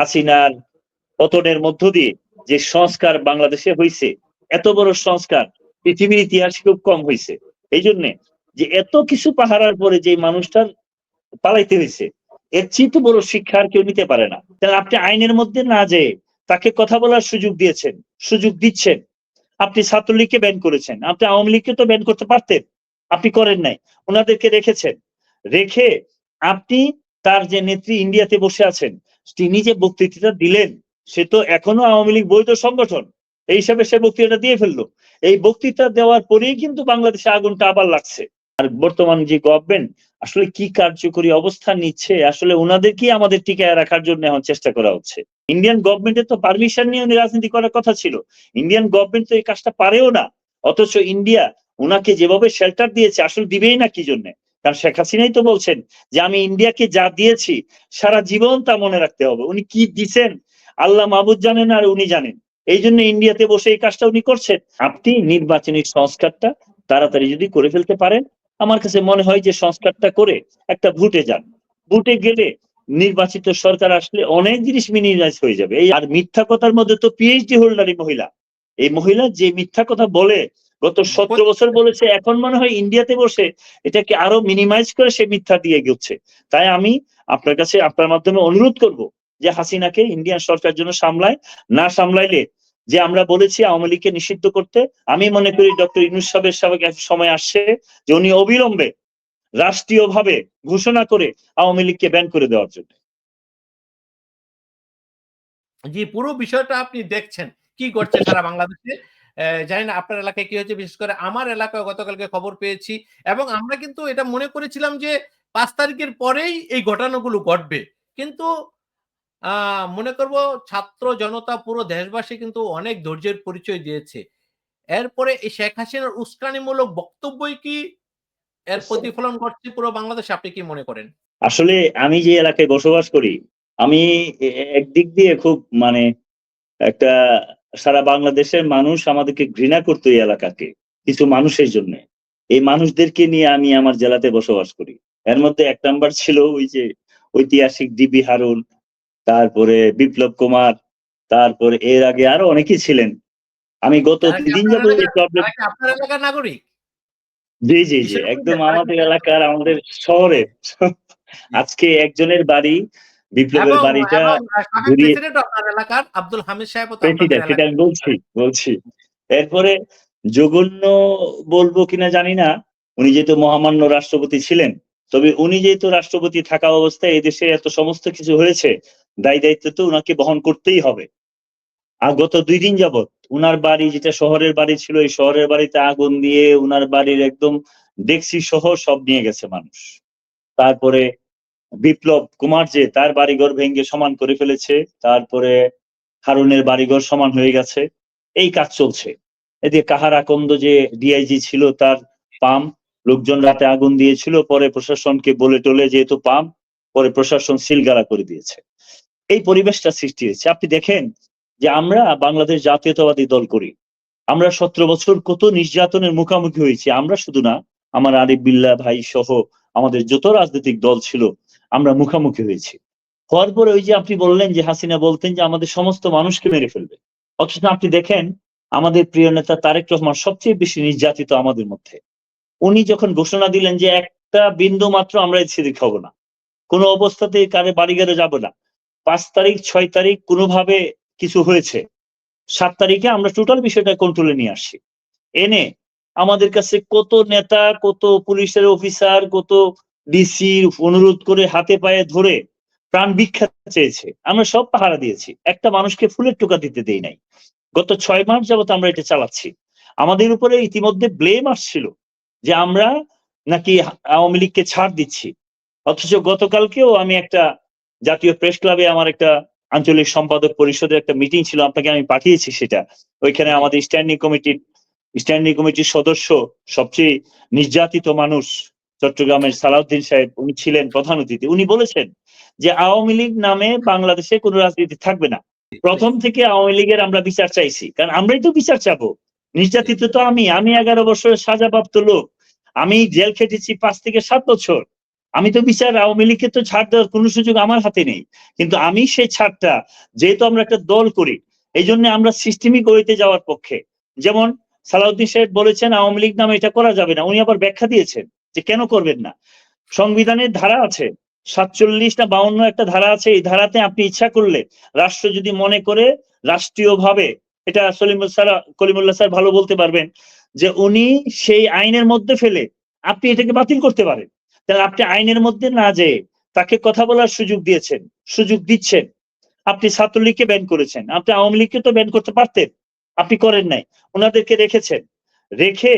হাসিনার পতনের মধ্য দিয়ে যে সংস্কার বাংলাদেশে হয়েছে এত বড় সংস্কার পৃথিবীর ইতিহাসে খুব কম হয়েছে এই জন্য যে এত কিছু পাহারার পরে যে মানুষটার পালাইতে হয়েছে এর চেয়ে বড় শিক্ষা আর কেউ নিতে পারে না। তাহলে আপনি আইনের মধ্যে না যেয়ে তাকে কথা বলার সুযোগ দিয়েছেন, সুযোগ দিচ্ছেন। আপনি ছাত্রলীগকে ব্যান করেছেন, আপনি আওয়ামী লীগকে তো ব্যান করতে পারতেন, আপনি করেন নাই, ওনাদেরকে রেখেছেন। রেখে আপনি তার যে নেত্রী ইন্ডিয়াতে বসে আছেন, তিনি যে বক্তৃতা দিলেন, সে তো এখনও আওয়ামী লীগ বৈধ সংগঠন। এই হিসাবে সে বক্তৃতা দিয়ে ফেলল। এই বক্তৃতা দেওয়ার পরেই কিন্তু বাংলাদেশে আগুনটা আবার লাগছে। আর বর্তমান যে গভর্নমেন্ট আসলে কি কার্যকরী অবস্থান নিচ্ছে, আসলে ওনাদেরকেই আমাদের টিকায় রাখার জন্য এখন চেষ্টা করা হচ্ছে। ইন্ডিয়ান গভর্নমেন্টের তো পারমিশন নিয়ে রাজনীতি করার কথা ছিল। ইন্ডিয়ান গভর্নমেন্ট তো এই কাজটা পারেও না। অথচ ইন্ডিয়া ওনাকে যেভাবে শেল্টার দিয়েছে, আসলে দিবেই না কি জন্য? কারণ শেখ হাসিনাই তো বলছেন যে, আমি ইন্ডিয়াকে যা দিয়েছি, সারা জীবন তা মনে রাখতে হবে। উনি কি দিছেন? আল্লাহ মাহবুদ জানেন আর উনি জানেন। এই জন্য ইন্ডিয়াতে বসে এই কাজটা উনি করছেন। আপনি নির্বাচনী সংস্কারটা তাড়াতাড়ি যদি করে ফেলতে পারেন, আমার কাছে মনে হয় যে সংস্কারটা করে একটা ভোটে যান। ভোটে গেলে নির্বাচিত সরকার আসলে অনেক জিনিস মিনিমাইজ হয়ে যাবে। এই আর মিথ্যা কথার মধ্যে তো পিএইচডি হোল্ডারই মহিলা। এই মহিলা যে মিথ্যা কথা বলে গত সতেরো বছর বলেছে এখন মনে হয় ইন্ডিয়াতে বসে এটাকে আরও মিনিমাইজ করে সে মিথ্যা দিয়ে গেছে। তাই আমি আপনার কাছে আপনার মাধ্যমে অনুরোধ করব যে হাসিনাকে ইন্ডিয়ান সরকার জন্য সামলায় না সামলাইলে যে আমরা বলেছি আওয়ামী লীগকে নিষিদ্ধ করতে আমি মনে করি ডক্টর ইনুস সাহেবের সাবেক সময় আসছে যে উনি অবিলম্বে রাষ্ট্রীয়ভাবে ঘোষণা করে আওয়ামী লীগকে ব্যান করে দেওয়ার জন্য। জি পুরো বিষয়টা আপনি দেখছেন। কি করছে সারা বাংলাদেশে? জানি না আপনার এলাকায় কি হয়েছে, বিশেষ করে আমার এলাকায় গতকালকে খবর পেয়েছি এবং আমরা কিন্তু এটা মনে করেছিলাম যে পাঁচ তারিখের পরেই এই ঘটনাগুলো ঘটবে। কিন্তু মনে করব ছাত্র জনতা পুরো দেশবাসী কিন্তু অনেক ধৈর্যের পরিচয় দিয়েছে। এরপরে এই শেখ হাসিনার উস্কানিমূলক বক্তব্যই কি এর প্রতিফলন ঘটছে পুরো বাংলাদেশে, আপনি কি মনে করেন? আসলে আমি যে এলাকায় বসবাস করি, আমি একদিক দিয়ে খুব মানে একটা সারা বাংলাদেশের মানুষ আমাদেরকে ঘৃণা করতো এই এলাকাকে কিছু মানুষের জন্য। এই মানুষদেরকে নিয়ে আমি আমার জেলাতে বসবাস করি। এর মধ্যে এক নাম্বার ছিল ওই যে ঐতিহাসিক ডিবি হারুন তারপরে বিপ্লব কুমার তারপরে এর আগে আরও অনেকেই ছিলেন। আমি গত দিন নাগরিক? জি জি জি। একদম আমাদের এলাকার আমাদের শহরে আজকে একজনের বাড়ি বিপ্লবের বাড়িটা এলাকার আব্দুল হামিদ সাহেব সেটা আমি বলছি বলছি। এরপরে জঘন্য বলব কিনা জানি না উনি যেহেতু মহামান্য রাষ্ট্রপতি ছিলেন তবে উনি যেহেতু রাষ্ট্রপতি থাকা অবস্থায় এই দেশে এত সমস্ত কিছু হয়েছে দায়ী দায়িত্ব তো উনাকে বহন করতেই হবে। আর গত দুই দিন যাবৎ উনার বাড়ি যেটা শহরের বাড়ি ছিল এই শহরের বাড়িতে আগুন দিয়ে উনার বাড়ির একদম ডেক্সি সহ সব নিয়ে গেছে মানুষ। তারপরে বিপ্লব কুমার যে তার বাড়িঘর ভেঙ্গে সমান করে ফেলেছে, তারপরে হারুনের বাড়িঘর সমান হয়ে গেছে, এই কাজ চলছে। এদিকে কাহারাকন্দ যে ডিআইজি ছিল তার পাম, লোকজন রাতে আগুন দিয়েছিল, পরে প্রশাসনকে বলে টলে যেহেতু পাম, পরে প্রশাসন সিলগালা করে দিয়েছে। এই পরিবেশটা সৃষ্টি হয়েছে। আপনি দেখেন যে আমরা বাংলাদেশ জাতীয়তাবাদী দল করি। আমরা সতেরো বছর কত নির্যাতনের মুখোমুখি হয়েছি। আমরা শুধু না, আমার আরিফ বিল্লাহ ভাই সহ আমাদের যত রাজনৈতিক দল ছিল আমরা মুখোমুখি হয়েছি। হওয়ার পরে ওই যে আপনি বললেন যে হাসিনা বলতেন যে আমাদের সমস্ত মানুষকে মেরে ফেলবে। অথচ আপনি দেখেন, আমাদের প্রিয় নেতা তারেক রহমান সবচেয়ে বেশি নির্যাতিত আমাদের মধ্যে। উনি যখন ঘোষণা দিলেন যে একটা বিন্দু মাত্র আমরা ছেড়ে খাব না, কোনো অবস্থাতে কারে বাড়ি গেলে যাব না, পাঁচ তারিখ, ছয় তারিখ কোনোভাবে কিছু হয়েছে, সাত তারিখে আমরা টোটাল বিষয়টা কন্ট্রোলে নিয়ে আসছি। এনে আমাদের কাছে কত নেতা, কত পুলিশের অফিসার কত ডিসি অনুরোধ করে হাতে পায়ে ধরে প্রাণ ভিক্ষা চেয়েছে। আমরা সব পাহারা দিয়েছি। একটা মানুষকে ফুলের টোকা দিতে দেই নাই। গত ছয় মাস যাবত আমরা এটা চালাচ্ছি। আমাদের উপরে ইতিমধ্যে ব্লেম আসছিল যে আমরা নাকি আওয়ামী লীগকে ছাড় দিচ্ছি। অথচ গতকালকেও আমি একটা জাতীয় প্রেস ক্লাবে আমার একটা আঞ্চলিক সম্পাদক পরিষদের একটা মিটিং ছিল, আপনাকে আমি পাঠিয়েছি সেটা। ওইখানে আমাদের স্ট্যান্ডিং কমিটির স্ট্যান্ডিং কমিটির সদস্য সবচেয়ে নির্যাতিত মানুষ চট্টগ্রামের সালাউদ্দিন সাহেব, উনি ছিলেন প্রধান অতিথি। উনি বলেছেন যে আওয়ামী লীগ নামে বাংলাদেশে কোনো রাজনীতি থাকবে না। প্রথম থেকে আওয়ামী লীগের আমরা বিচার চাইছি। কারণ আমরাই তো বিচার চাবো। নির্যাতিত তো আমি। আমি এগারো বছরের সাজাপ্রাপ্ত লোক। আমি জেল খেটেছি পাঁচ থেকে সাত বছর। আমি তো বিচার, আওয়ামী লীগকে তো ছাড় দেওয়ার কোনো সুযোগ আমার হাতে নেই। কিন্তু আমি সেই ছাড়টা, যেহেতু আমরা একটা দল করি এই জন্য আমরা সিস্টেমিক ওয়েতে যাওয়ার পক্ষে। যেমন সালাউদ্দিন সাহেব বলেছেন, আওয়ামী লীগ নামে এটা করা যাবে না। উনি আবার ব্যাখ্যা দিয়েছেন। যে কেন করবেন না? সংবিধানের ধারা আছে, সাতচল্লিশ না বাউন্ন একটা ধারা আছে, এই ধারাতে আপনি ইচ্ছা করলে রাষ্ট্র যদি মনে করে রাষ্ট্রীয়ভাবে, এটা স্যার, কলিমুল্লাহ স্যার ভালো বলতে পারবেন, যে উনি সেই আইনের মধ্যে ফেলে আপনি এটাকে বাতিল করতে পারেন। তাহলে আপনি আইনের মধ্যে না যেয়ে তাকে কথা বলার সুযোগ দিয়েছেন, সুযোগ দিচ্ছেন। আপনি ছাত্রলীগকে ব্যান করেছেন, আপনি আওয়ামী লীগকে তো ব্যান করতে পারতেন, আপনি করেন নাই ওনাদেরকে রেখেছেন। রেখে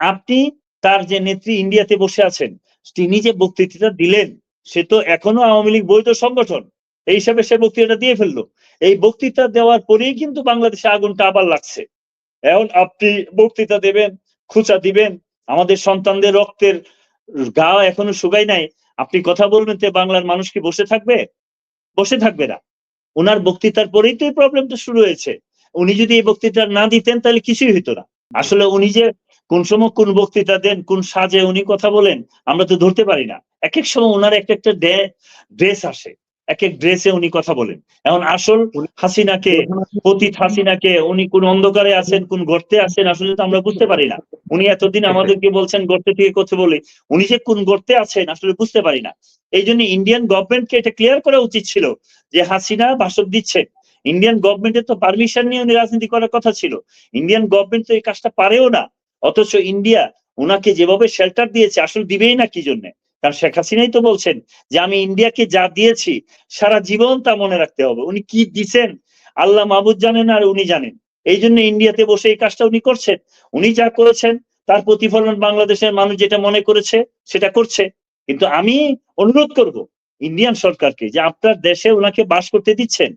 আপনি তার যে নেত্রী ইন্ডিয়াতে বসে আছেন, তিনি যে বক্তৃতাটা দিলেন, সে তো এখনও আওয়ামী লীগ বৈধ সংগঠন। এই হিসাবে সে বক্তৃতা দিয়ে ফেলল। এই বক্তৃতা দেওয়ার পরেই কিন্তু বাংলাদেশে আগুনটা আবার লাগছে। এখন আপনি বক্তৃতা দেবেন, খুচা দিবেন, আমাদের সন্তানদের রক্তের গা এখনও শুকাই নাই। আপনি কথা বলবেন তো বাংলার মানুষ কি বসে থাকবে? বসে থাকবে না। ওনার বক্তৃতার পরেই তো এই প্রবলেমটা শুরু হয়েছে। উনি যদি এই বক্তৃতা না দিতেন তাহলে কিছুই হতো না। আসলে উনি যে কোন সময় কোন বক্তৃতা দেন কোন সাজে উনি কথা বলেন আমরা তো ধরতে পারি না। এক এক সময় ওনার এক একটা ড্রেস আসে। এক এক ড্রেসে উনি কথা বলেন। এখন আসল হাসিনাকে পতিত হাসিনাকে উনি কোন অন্ধকারে আছেন কোন গর্তে আছেন আসলে তো আমরা বুঝতে পারি না। উনি এতদিন আমাদেরকে বলছেন গর্তে থেকে কথা বলে। উনি যে কোন গর্তে আছেন আসলে বুঝতে পারি না। এই জন্য ইন্ডিয়ান গভর্নমেন্টকে এটা ক্লিয়ার করা উচিত ছিল যে হাসিনা ভাষণ দিচ্ছেন। ইন্ডিয়ান গভর্নমেন্টের তো পারমিশন নিয়ে উনি রাজনীতি করার কথা ছিল। ইন্ডিয়ান গভর্নমেন্ট তো এই কাজটা পারেও না। অথচ ইন্ডিয়া ওনাকে যেভাবে শেল্টার দিয়েছে, আসলে দিবেই না কি জন্য? কারণ শেখ হাসিনাই তো বলছেন যে, আমি ইন্ডিয়াকে যা দিয়েছি, সারা জীবন তা মনে রাখতে হবে। উনি কি দিছেন? আল্লাহ মাহবুদ জানেন আর উনি জানেন। এই জন্য ইন্ডিয়াতে বসে এই কাজটা উনি করছেন। উনি যা করেছেন, তার প্রতিফলন বাংলাদেশের মানুষ যেটা মনে করেছে, সেটা করছে। কিন্তু আমি অনুরোধ করব ইন্ডিয়ান সরকারকে যে, আপনার দেশে ওনাকে বাস করতে দিচ্ছেন।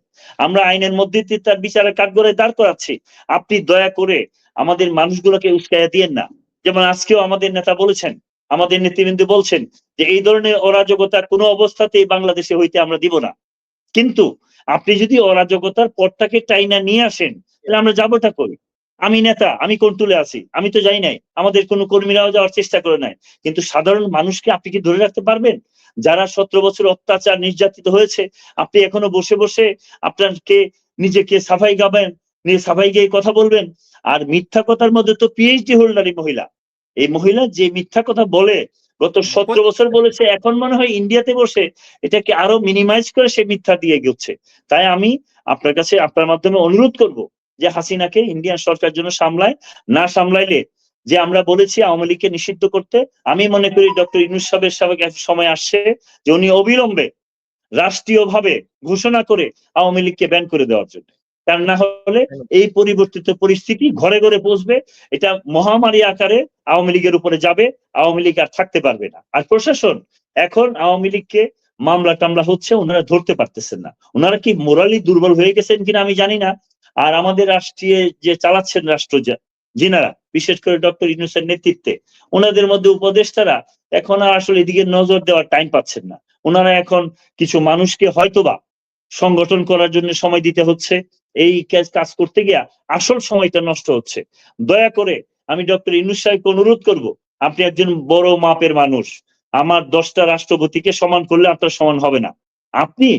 আমরা আইনের মধ্যে তার বিচারের কাঠগড়ায় দাঁড় করাচ্ছি। আপনি দয়া করে আমাদের মানুষগুলোকে উস্কাইয়া দিয়েন না। যেমন আজকেও আমাদের নেতা বলেছেন, আমাদের নেতৃবৃন্দ বলছেন যে এই ধরনের অরাজকতা কোনো অবস্থাতেই বাংলাদেশে হইতে আমরা দিব না। কিন্তু আপনি যদি অরাজকতার পথটাকে টাইনা নিয়ে আসেন, তাহলে আমরা যাবোটা করি আমি নেতা, আমি কোন কন্ট্রোলে আছি? আমি তো যাই নাই। আমাদের কোনো কর্মীরাও যাওয়ার চেষ্টা করে নাই। কিন্তু সাধারণ মানুষকে আপনি কি ধরে রাখতে পারবেন? যারা সতেরো বছর অত্যাচার নির্যাতিত হয়েছে, আপনি এখনও বসে বসে আপনাকে নিজেকে সাফাই গাবেন, নিয়ে সাফাই গিয়ে কথা বলবেন আর মিথ্যা কথার মধ্যে তো পিএইচডি হোল্ডার এই মহিলা। এই মহিলা যে মিথ্যা কথা বলে, গত সতেরো বছর বলেছে, এখন মনে হয় ইন্ডিয়াতে বসে এটাকে আরও মিনিমাইজ করে সে মিথ্যা দিয়ে গেছে। তাই আমি আপনার কাছে, আপনার মাধ্যমে অনুরোধ করব যে হাসিনাকে ইন্ডিয়ান সরকার জন্য সামলায়, না সামলাইলে যে আমরা বলেছি আওয়ামী লীগকে নিষিদ্ধ করতে, আমি মনে করি ডক্টর ইনুস সাহেবের সাহেব সময় আসছে, যে উনি অবিলম্বে রাষ্ট্রীয়ভাবে ঘোষণা করে আওয়ামী লীগকে ব্যান করে দেওয়ার জন্য। কারণ না হলে এই পরিবর্তিত পরিস্থিতি ঘরে ঘরে পৌঁছবে এটা মহামারী আকারে আওয়ামী লীগের উপরে যাবে, আওয়ামী লীগ আর থাকতে পারবে না। আর প্রশাসন, এখন আওয়ামী লীগকে মামলা টামলা হচ্ছে, ওনারা ধরতে পারতেছেন না। ওনারা কি মোরালি দুর্বল হয়ে গেছেন কিনা আমি জানি না। আর আমাদের রাষ্ট্রীয় যে চালাচ্ছেন রাষ্ট্র যিনারা, বিশেষ করে ডক্টর ইউনুসের নেতৃত্বে, ওনাদের মধ্যে উপদেষ্টারা এখন আর আসলে এদিকে নজর দেওয়ার টাইম পাচ্ছেন না। ওনারা এখন কিছু মানুষকে হয়তোবা সংগঠন করার জন্য সময় দিতে হচ্ছে এই কাজ কাজ করতে গিয়া আসল সময়টা নষ্ট হচ্ছে। দয়া করে আমি ডক্টর ইনুস সাহেবকে অনুরোধ করব, আপনি একজন বড় মাপের মানুষ। আমার দশটা রাষ্ট্রপতিকে সমান করলে আপনার সমান হবে না। আপনি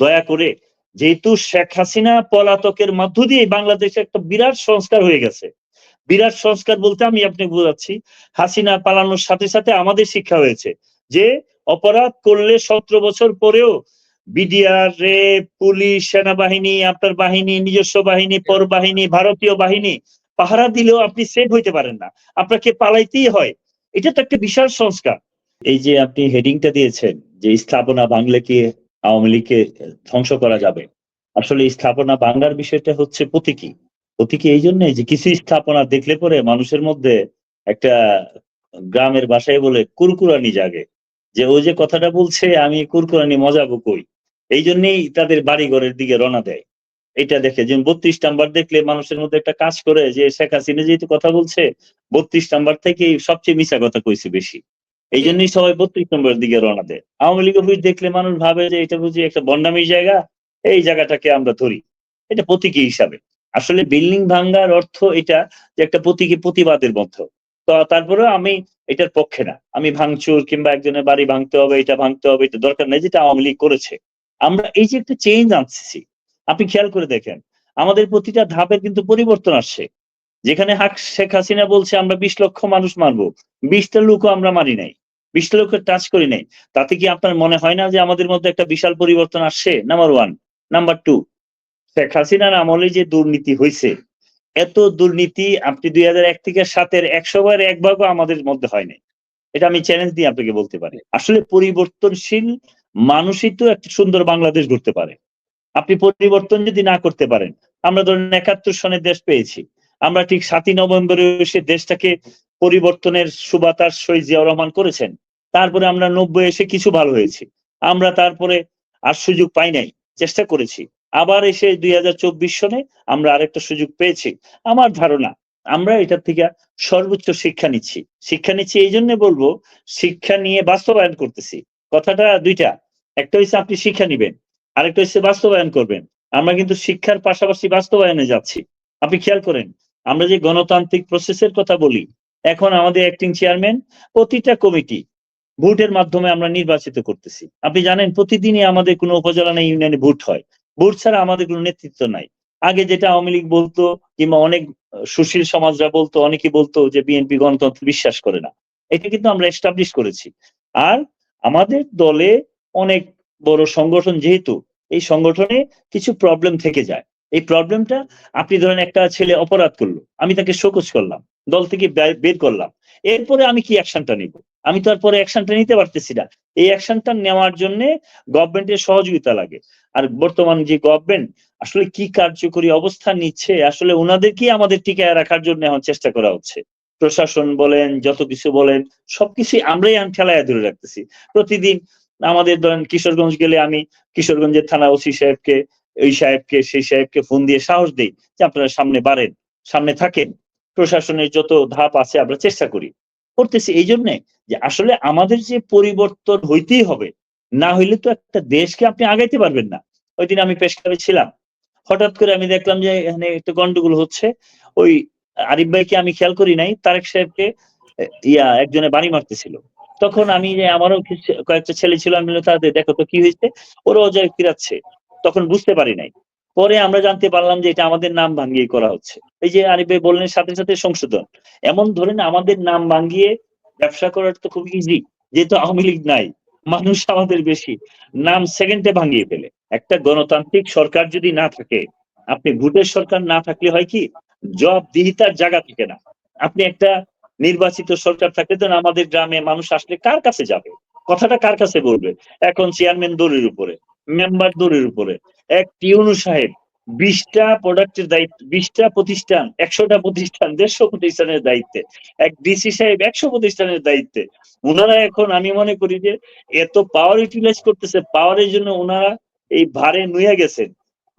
দয়া করে যেহেতু শেখ হাসিনা পলাতকের মধ্য দিয়ে বাংলাদেশে একটা বিরাট সংস্কার হয়ে গেছে। বিরাট সংস্কার বলতে আমি আপনি বোঝাচ্ছি, হাসিনা পালানোর সাথে সাথে আমাদের শিক্ষা হয়েছে যে অপরাধ করলে সতেরো বছর পরেও বিডিআর পুলিশ, সেনাবাহিনী, আপনার বাহিনী, নিজস্ব বাহিনী, পর বাহিনী, ভারতীয় বাহিনী, পাহারা দিলেও আপনি সেভ হইতে পারেন না। আপনাকে পালাইতেই হয়। এটা তো একটা বিশাল সংস্কার। এই যে আপনি হেডিংটা দিয়েছেন যে স্থাপনা বাংলা কি আওয়ামী লীগকে ধ্বংস করা যাবে। আসলে স্থাপনা বাংলার বিষয়টা হচ্ছে প্রতীকী। প্রতীকী এই জন্যে যে কিছু স্থাপনা দেখলে পরে মানুষের মধ্যে একটা গ্রামের বাসায় বলে কুরকুরানি জাগে। যে ও যে কথাটা বলছে, আমি কুরকুরানি মজাবো কই? এই জন্যই তাদের বাড়ি ঘরের দিকে রওনা দেয়। এটা দেখে যে বত্রিশ নাম্বার দেখলে মানুষের মধ্যে একটা কাজ করে যে শেখ হাসিনা যেহেতু কথা বলছে, বত্রিশ নাম্বার থেকে সবচেয়ে মিশা কথা কইছে বেশি। এই জন্যই সবাই বত্রিশ নম্বরের দিকে রওনা দেয়। আওয়ামী লীগ অফিস দেখলে মানুষ ভাবে যে এটা বুঝি একটা বন্ডামির জায়গা, এই জায়গাটাকে আমরা ধরি। এটা প্রতীকী হিসাবে। আসলে বিল্ডিং ভাঙ্গার অর্থ এটা যে একটা প্রতীকী প্রতিবাদের মধ্য। তো তারপরে আমি এটার পক্ষে না। আমি ভাঙচুর কিংবা একজনের বাড়ি ভাঙতে হবে, এটা ভাঙতে হবে, এটা দরকার নেই, যেটা আওয়ামী লীগ করেছে। আমরা এই যে একটা চেঞ্জ আনছি আপনি খেয়াল করে দেখেন, আমাদের প্রতিটা ধাপের কিন্তু পরিবর্তন আসছে। যেখানে হাক শেখ হাসিনা বলছে, আমরা বিশ লক্ষ মানুষ মারবো, বিশটা লোকও আমরা মারি নাই, বিশটা লোকের টাচ করি নাই। তাতে কি আপনার মনে হয় না যে আমাদের মধ্যে একটা বিশাল পরিবর্তন আসছে? Number one number two Sheikh হাসিনার আমলে যে দুর্নীতি হয়েছে এত দুর্নীতি আপনি দুই হাজার এক থেকে সাতের একশো বার এক ভাগও আমাদের মধ্যে হয় নাই। এটা আমি চ্যালেঞ্জ দিয়ে আপনাকে বলতে পারি। আসলে পরিবর্তনশীল মানুষই তো একটা সুন্দর বাংলাদেশ গড়তে পারে। আপনি পরিবর্তন যদি না করতে পারেন, আমরা ধরেন একাত্তর সনের দেশ পেয়েছি। আমরা ঠিক সাতই নভেম্বরে এসে দেশটাকে পরিবর্তনের সুবাতাস সই জিয়াউর রহমান করেছেন। তারপরে আমরা নব্বই এসে কিছু ভালো হয়েছি। আমরা তারপরে আর সুযোগ পাই নাই, চেষ্টা করেছি। আবার এসে দুই হাজার চব্বিশ সনে আমরা আরেকটা সুযোগ পেয়েছি। আমার ধারণা, আমরা এটার থেকে সর্বোচ্চ শিক্ষা নিচ্ছি। শিক্ষা নিচ্ছি এই জন্য বলব, শিক্ষা নিয়ে বাস্তবায়ন করতেছি। কথাটা দুইটা। একটা হচ্ছে আপনি শিক্ষা নিবেন, আরেকটা হচ্ছে বাস্তবায়ন করবেন। আমরা কিন্তু শিক্ষার পাশাপাশি বাস্তবায়নে যাচ্ছি। আপনি খেয়াল করেন, আমরা যে গণতান্ত্রিক প্রসেসের কথা বলি, এখন আমাদের অ্যাক্টিং চেয়ারম্যান প্রতিটা কমিটি ভোটের মাধ্যমে আমরা নির্বাচিত করতেছি। আপনি জানেন, প্রতিদিনই আমাদের কোনো উপজেলা নেই ইউনিয়নে ভোট হয়। ভোট ছাড়া আমাদের কোনো নেতৃত্ব নাই। আগে যেটা আওয়ামী লীগ বলতো, কিংবা অনেক সুশীল সমাজরা বলতো অনেকে বলতো যে বিএনপি গণতন্ত্র বিশ্বাস করে না। এটা কিন্তু আমরা এস্টাবলিশ করেছি। আর আমাদের দলে অনেক বড় সংগঠন যেহেতু, এই সংগঠনে কিছু প্রবলেম থেকে যায়। এই প্রবলেমটা আপনি ধরেন একটা ছেলে অপরাধ করল, আমি তাকে শোকজ করলাম, দল থেকে বের করলাম। এরপরে আমি কি অ্যাকশনটা নিব? আমি তো আর পরে অ্যাকশনটা নিতে পারতেছি না। এই অ্যাকশনটা নেওয়ার জন্য গভর্নমেন্টের সহযোগিতা লাগে। আর বর্তমান যে গভর্নমেন্ট আসলে কি কার্যকরী অবস্থা নিচ্ছে, আসলে ওনাদেরকেই আমাদের টিকায় রাখার জন্য এখন চেষ্টা করা হচ্ছে। প্রশাসন বলেন, যত কিছু বলেন, সবকিছুই আমরাই আন ঠেলায় ধরে রাখতেছি। প্রতিদিন আমাদের ধরেন কিশোরগঞ্জ গেলে আমি কিশোরগঞ্জের থানা ওসি সাহেবকে, এই সাহেবকে, সেই সাহেবকে ফোন দিয়ে সাহস দিই যে আপনারা সামনে বাড়েন, সামনে থাকেন। প্রশাসনের যত ধাপ আছে আমরা চেষ্টা করি। করতেছি এই জন্যে যে আসলে আমাদের যে পরিবর্তন হইতেই হবে, না হইলে তো একটা দেশকে আপনি আগাইতে পারবেন না। ওই দিন আমি পেশকারে ছিলাম। হঠাৎ করে আমি দেখলাম যে এখানে একটা গন্ডগোল হচ্ছে। ওই আরিফ ভাইকে আমি খেয়াল করি নাই, তারেক সাহেবকে ইয়া, একজনে বাড়ি মারতেছিল। তখন আমি যে আমারও কয়েকটা ছেলে ছিল, আমি তাদের দেখো তো কি হয়েছে? ওরা অজয় ফিরাচ্ছে। তখন বুঝতে পারি নাই। পরে আমরা জানতে পারলাম যে এটা আমাদের নাম ভাঙিয়ে করা হচ্ছে। এই যে আরিফ ভাই বললেন, সাথে সাথে সংশোধন। এমন ধরেন আমাদের নাম ভাঙিয়ে ব্যবসা করার তো খুব ইজি যেহেতু আওয়ামী লীগ নাই, মানুষ আমাদের বেশি। নাম সেকেন্ডে ভাঙিয়ে ফেলে। একটা গণতান্ত্রিক সরকার যদি না থাকে, আপনি ভোটের সরকার না থাকলে হয় কি, জবাবদিহিতার জায়গা থাকে না। আপনি একটা নির্বাচিত সরকার থাকলে তো আমাদের গ্রামে মানুষ আসলে কার কাছে যাবে? কথাটা কার কাছে বলবে? এখন চেয়ারম্যান দৌড়ের উপরে, মেম্বার দৌড়ের উপরে। এক টিউনু সাহেব, বিশটা প্রোডাক্টের দায়িত্ব, বিশটা প্রতিষ্ঠান, একশোটা প্রতিষ্ঠান, দেড়শো প্রতিষ্ঠানের দায়িত্বে। এক ডিসি সাহেব, একশো প্রতিষ্ঠানের দায়িত্বে। ওনারা এখন, আমি মনে করি যে, এত পাওয়ার ইউটিলাইজ করতেছে পাওয়ারের জন্য ওনারা এই ভারে নুয়ে গেছেন।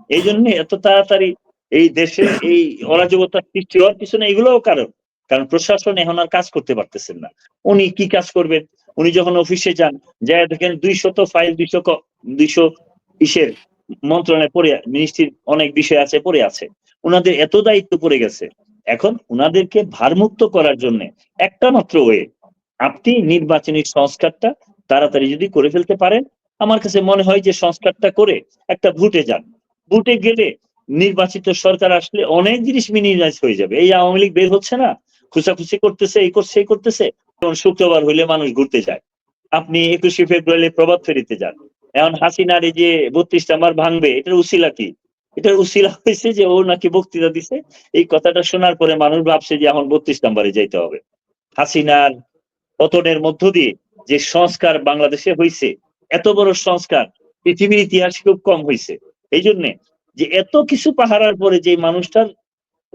এই জন্য এত তাড়াতাড়ি এই দেশে এই অরাজকতার সৃষ্টি হওয়ার পিছনে এগুলোও কারণ। কারণ প্রশাসন এখন আর কাজ করতে পারতেছেন না। উনি কি কাজ করবেন? উনি যখন অফিসে যান, যায় দেখেন দুইশত ফাইল দুইশো দুইশো ইসের মন্ত্রণালয়ে পড়ে মিনিস্ট্রির অনেক বিষয় আছে, পড়ে আছে। ওনাদের এত দায়িত্ব পড়ে গেছে। এখন ওনাদেরকে ভারমুক্ত করার জন্য একটা মাত্র ওয়ে আপনি নির্বাচনী সংস্কারটা তাড়াতাড়ি যদি করে ফেলতে পারেন, আমার কাছে মনে হয় যে সংস্কারটা করে একটা ভোটে যান। ভোটে গেলে নির্বাচিত সরকার আসলে অনেক জিনিস মিনিমাইজ হয়ে যাবে। এই আওয়ামী লীগ বের হচ্ছে না। খুশাখুশি করতেছে, এই করছে, এই করতেছে। যেমন শুক্রবার হইলে মানুষ ঘুরতে যায়। আপনি একুশে ফেব্রুয়ারি প্রভাব ফেরিতে যান। এখন হাসিনার এই যে বত্রিশ নাম্বার ভাঙবে, এটার উসিলা কি? এটার উসিলা হয়েছে যে ও নাকি বক্তৃতা দিছে। এই কথাটা শোনার পরে মানুষ ভাবছে যে এখন বত্রিশ নাম্বারে যাইতে হবে। হাসিনার পতনের মধ্য দিয়ে যে সংস্কার বাংলাদেশে হয়েছে এত বড় সংস্কার পৃথিবীর ইতিহাসে খুব কম হয়েছে এই জন্যে যে এত কিছু পাহারার পরে যে মানুষটার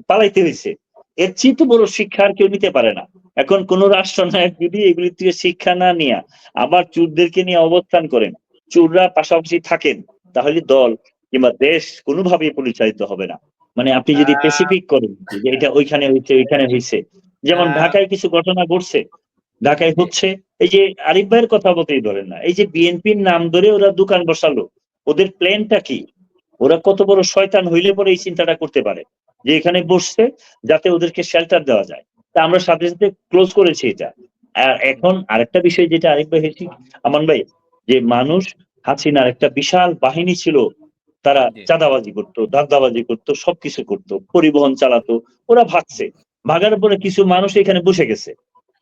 পালাইতে হয়েছে এর চেয়ে বড় শিক্ষা আর কেউ নিতে পারে না। এখন কোন রাষ্ট্র রাষ্ট্রনায়ক যদি এগুলি থেকে শিক্ষা না নিয়ে আবার চুরদেরকে নিয়ে অবস্থান করেন চুররা পাশাপাশি থাকেন তাহলে দল কিংবা দেশ কোনোভাবেই পরিচালিত হবে না। মানে আপনি যদি স্পেসিফিক করেন যে এটা ওইখানে হয়েছে ওইখানে হয়েছে। যেমন ঢাকায় কিছু ঘটনা ঘটছে ঢাকায় হচ্ছে এই যে আরিফ ভাইয়ের কথা বলতেই ধরেন না এই যে বিএনপির নাম ধরে ওরা দোকান বসালো ওদের প্ল্যানটা কি? ওরা কত বড় শয়তান হইলে পরে এই চিন্তাটা করতে পারে। যে এখানে বসছে যাতে ওদেরকে শেল্টার দেওয়া যায়। তা আমরা সাথে সাথে ক্লোজ করেছি এটা। আর এখন আরেকটা বিষয় যেটা আরেকবার হেসি আমান ভাই যে মানুষ হাসিনার একটা বিশাল বাহিনী ছিল তারা চাঁদাবাজি করতো ধান্দাবাজি করতো সবকিছু করতো পরিবহন চালাতো ওরা ভাগছে ভাগার পরে কিছু মানুষ এখানে বসে গেছে।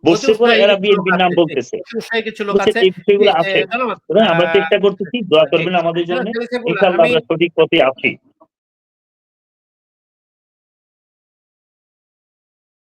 বসে পরে এরা বিএনপির নাম বলতেছে। আমরা চেষ্টা করতেছি দোয়া করবেন আমাদের জন্য। আমি আমরা সঠিক পথে আছি।